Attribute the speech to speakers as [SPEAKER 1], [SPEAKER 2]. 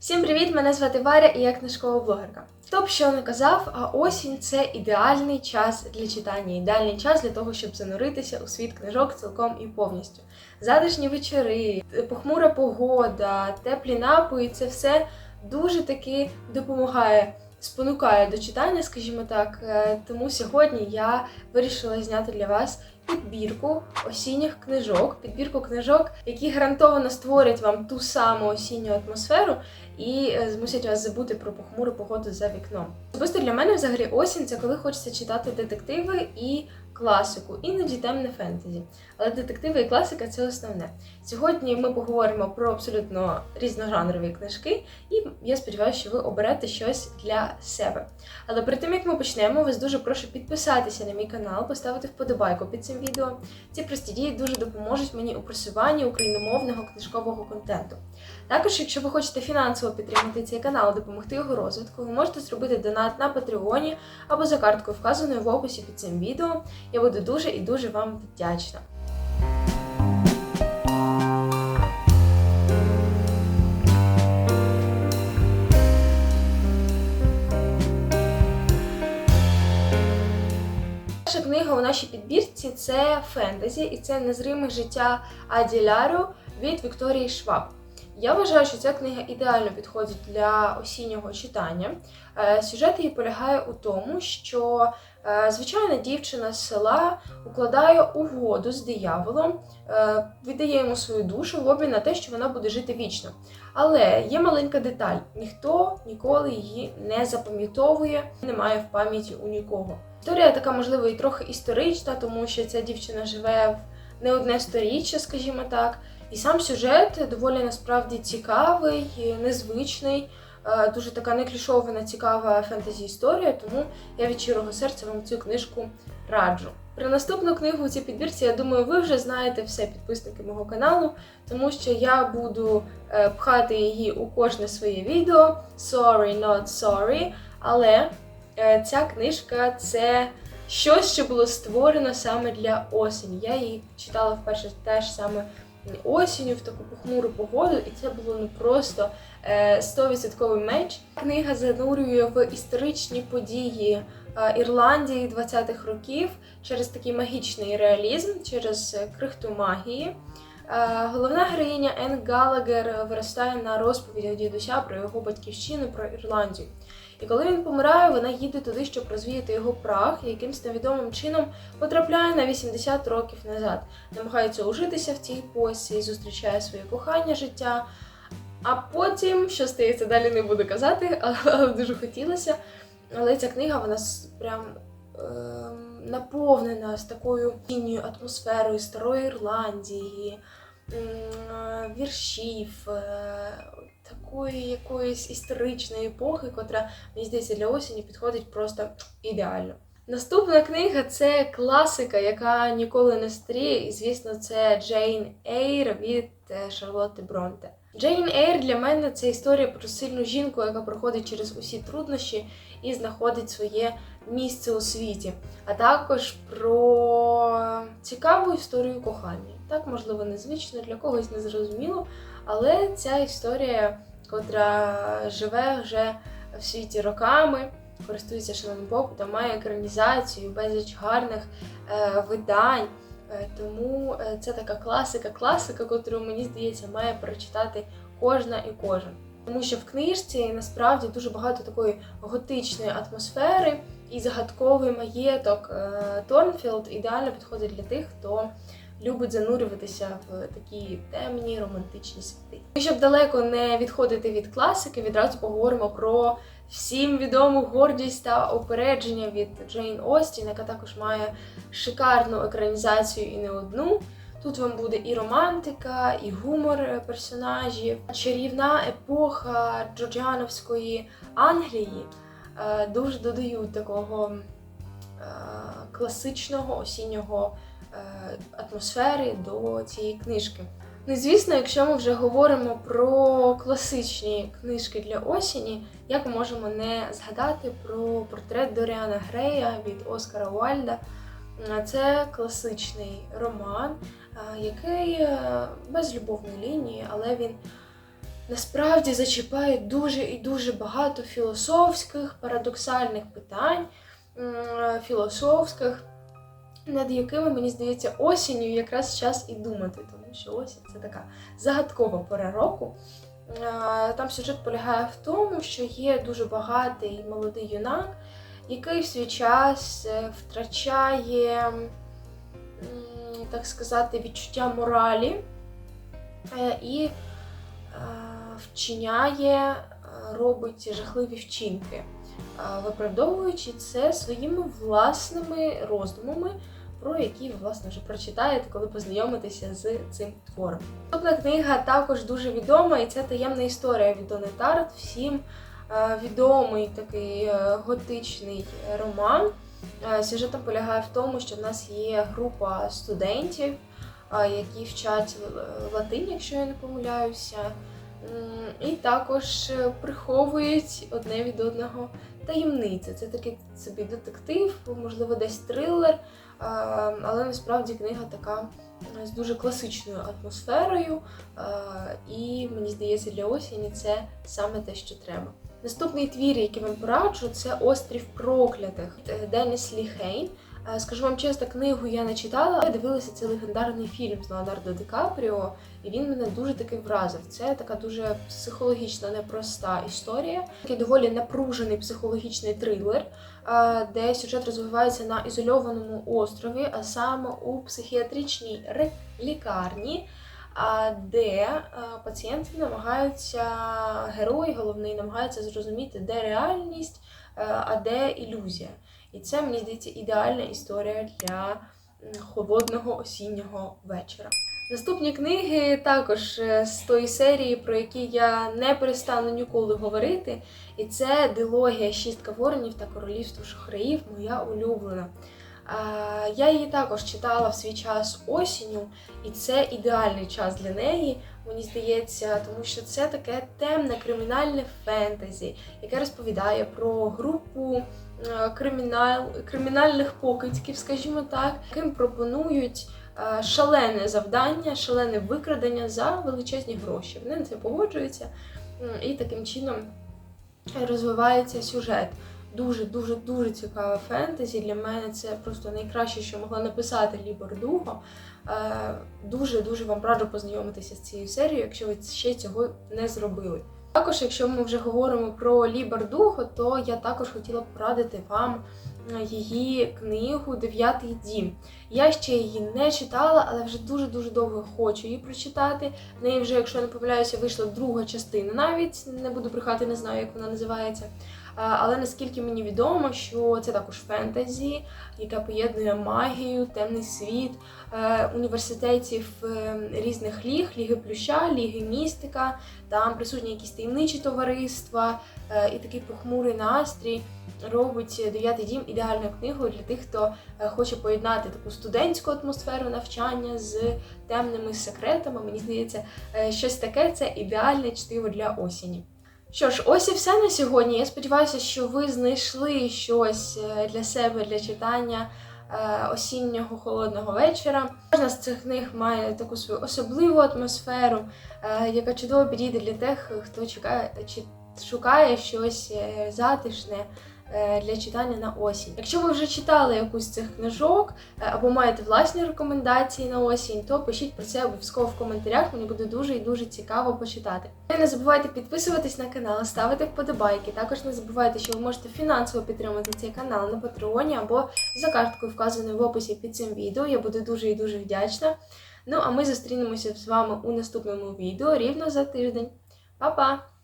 [SPEAKER 1] Всім привіт! Мене звати Варя і я книжкова блогерка. Хто б що не казав, а осінь це ідеальний час для читання, ідеальний час для того, щоб зануритися у світ книжок цілком і повністю. Затишні вечори, похмура погода, теплі напої це все дуже таки допомагає. Спонукає до читання, скажімо так. Е, Тому сьогодні я вирішила зняти для вас підбірку осінніх книжок, підбірку книжок, які гарантовано створять вам ту саму осінню атмосферу і е, змусять вас забути про похмуру погоду за вікном. Особисто для мене взагалі осінь це коли хочеться читати детективи і класику, іноді темне фентезі. Але детективи і класика це основне. Сьогодні ми поговоримо про абсолютно різножанрові книжки, і я сподіваюся, що ви оберете щось для себе. Але перед тим як ми почнемо, вас дуже прошу підписатися на мій канал, поставити вподобайку під цим відео. Ці прості дії дуже допоможуть мені у просуванні україномовного книжкового контенту. Також, якщо ви хочете фінансово підтримати цей канал, допомогти його розвитку, ви можете зробити донат на Патреоні або за карткою, вказаною в описі під цим відео. Я буду дуже і дуже вам вдячна. Перша книга у нашій підбірці це фентезі, і це незриме життя Аділяру від Вікторії Шваб. Я вважаю, що ця книга ідеально підходить для осіннього читання. Е, Сюжет її полягає у тому, що звичайна дівчина з села укладає угоду з дияволом, е, віддає йому свою душу в обмін на те, що вона буде жити вічно. Але є маленька деталь: ніхто ніколи її не запам'ятовує, немає в пам'яті у нікого. Історія така, можливо, і трохи історична, тому що ця дівчина живе в не одне сторіччя, скажімо так. І сам сюжет доволі насправді цікавий, незвичний, е, дуже така неклішована, цікава фентезі-історія, тому я від щирого серця вам цю книжку раджу. Про наступну книгу у цій підбірці, я думаю, ви вже знаєте все підписники мого каналу, тому що я буду е, пхати її у кожне своє відео. Sorry, not sorry. Але е, ця книжка це щось, що було створено саме для осені. Я її читала вперше теж саме осінню, в таку похмуру погоду, і це було ну просто е, 100% меч. Книга занурює в історичні події е, Ірландії 20-х років через такий магічний реалізм, через е, крихту магії. Е, Головна героїня Енн Галагер виростає на розповіді дідуся про його батьківщину, про Ірландію. І коли він помирає, вона їде туди, щоб розвіяти його прах, і якимсь невідомим чином потрапляє на 80 років назад, намагається ужитися в цій епосі, зустрічає своє кохання життя. А потім, що стається далі, не буду казати, але дуже хотілося. Але ця книга вона прям ем, наповнена з такою тінню атмосферою старої Ірландії, е, віршів, е, такої якоїсь історичної епохи, котра, мені здається, для осені підходить просто ідеально. Наступна книга це класика, яка ніколи не старіє, і звісно, це Джейн Ейр від е, Шарлотти Бронте. Джейн Ейр для мене це історія про сильну жінку, яка проходить через усі труднощі і знаходить своє місце у світі, а також про цікаву історію кохання. Так, можливо, незвично, для когось незрозуміло, але ця історія, котра живе вже в світі роками, користується шаленим попитом, має екранізацію, безліч гарних е, видань. Е, Тому е, це така класика, класика, котру, мені здається, має прочитати кожна і кожен. Тому що в книжці насправді дуже багато такої готичної атмосфери і загадковий маєток е, Торнфілд ідеально підходить для тих, хто любить занурюватися в такі темні романтичні світи. І щоб далеко не відходити від класики, відразу поговоримо про всім відому гордість та опередження від Джейн Остін, яка також має шикарну екранізацію і не одну. Тут вам буде і романтика, і гумор персонажів, чарівна епоха Джорджіановської Англії. Е, Дуже додають такого е, класичного осіннього атмосфери до цієї книжки. Ну, звісно, якщо ми вже говоримо про класичні книжки для осені, як ми можемо не згадати про портрет Доріана Грея від Оскара Уальда. Це класичний роман, який е, без любовної лінії, але він насправді зачіпає дуже і дуже багато філософських, парадоксальних питань, філософських, над якими, мені здається, осінню якраз час і думати, тому що осінь це така загадкова пора року. Там сюжет полягає в тому, що є дуже багатий молодий юнак, який в свій час е, втрачає, так сказати, відчуття моралі е, і е, вчиняє, робить жахливі вчинки, виправдовуючи це своїми власними роздумами, про які ви власне вже прочитаєте, коли познайомитеся з цим твором. Наступна книга також дуже відома, і це таємна історія від Дони Тарт. Всім е, відомий такий е, готичний роман. Е, Сюжетом полягає в тому, що в нас є група студентів, які вчать латинь, якщо я не помиляюся, і також приховують одне від одного таємниці. Це такий собі детектив, можливо, десь трилер, але насправді книга така е, з дуже класичною атмосферою, і мені здається, для осені це саме те, що треба. Наступний твір, який вам пораджу, це Острів проклятих Е, Деніс Лі Хейн. Е, Скажу вам чесно, книгу я не читала, я дивилася цей легендарний фільм з Леонардо Ді Капріо, і він мене дуже таки вразив. Це така дуже психологічно непроста історія, такий доволі напружений психологічний трилер, е, де сюжет розвивається на ізольованому острові, а саме у психіатричній лікарні. Де е, пацієнти намагаються, герой головний намагається зрозуміти, де реальність, а де ілюзія. І це, мені здається, ідеальна історія для холодного осіннього вечора. Наступні книги також е, з тої серії, про які я не перестану ніколи говорити. І це дилогія Шістка воронів та королівство шахраїв, моя улюблена. Я її також читала в свій час осінню, і це ідеальний час для неї, мені здається, тому що це таке темне кримінальне фентезі, яке розповідає про групу е, кримінал, кримінальних покидьків, скажімо так, яким пропонують е, шалене завдання, шалене викрадення за величезні гроші. Вони на це погоджуються, і таким чином розвивається сюжет. Дуже дуже цікаве фентезі. Для мене це просто найкраще, що могла написати Лібор Дуго. Дуже дуже вам раджу познайомитися з цією серією, якщо ви ще цього не зробили. Також, якщо ми вже говоримо про Лібер Дуго, то я також хотіла порадити вам е, її книгу Дев'ятий дім. Я ще її не читала, але вже дуже дуже довго хочу її прочитати. В неї вже, якщо я не помиляюся, вийшла друга частина. Навіть не буду брехати, не знаю, як вона називається. Але наскільки мені відомо, що це також фентезі, яка поєднує магію, темний світ, е, університетів е, різних ліг, ліги плюща, ліги містика. Там присутні якісь таємничі товариства е, і такий похмурий настрій робить дев'ятий дім ідеальною книгою для тих, хто хоче поєднати таку студентську атмосферу навчання з темними секретами. Мені здається, щось таке це ідеальне чтиво для осені. Що ж, ось і все на сьогодні. Я сподіваюся, що ви знайшли щось е, для себе для читання е, осіннього холодного вечора. Кожна з цих книг має таку свою особливу атмосферу, е, яка чудово підійде для тих, хто чекає шукає щось затишне. Е, Для читання на осінь. Якщо ви вже читали якусь з цих книжок е, або маєте власні рекомендації на осінь, то пишіть про це обов'язково в коментарях. Мені буде дуже і дуже цікаво почитати. І не забувайте підписуватись на канал, ставити вподобайки. Також не забувайте, що ви можете фінансово підтримати цей канал на Патреоні або за карткою, вказаною в описі під цим відео. Я буду дуже і дуже вдячна. Ну а ми зустрінемося з вами у наступному відео рівно за тиждень. Па-па!